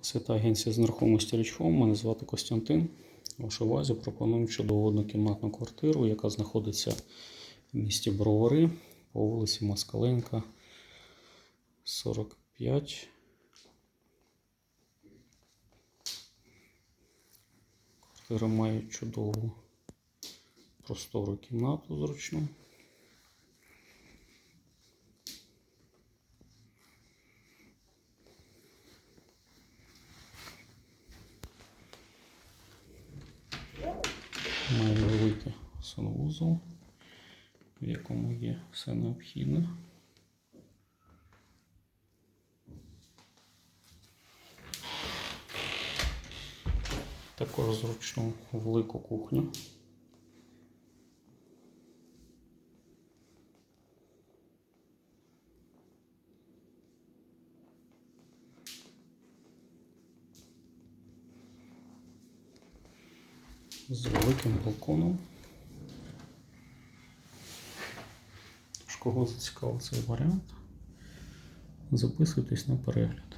Свята агенція з нерухомості Річком. Мене звати Костянтин. Вашій увазі пропоную чудову однокімнатну квартиру, яка знаходиться в місті Бровари по вулиці Москаленка, 45. Квартира має чудову простору кімнату зручну. Має великий санвузол, в якому є все необхідне. Також зручну велику кухню. З великим балконом. Тож, кого зацікавив цей варіант, записуйтесь на перегляд.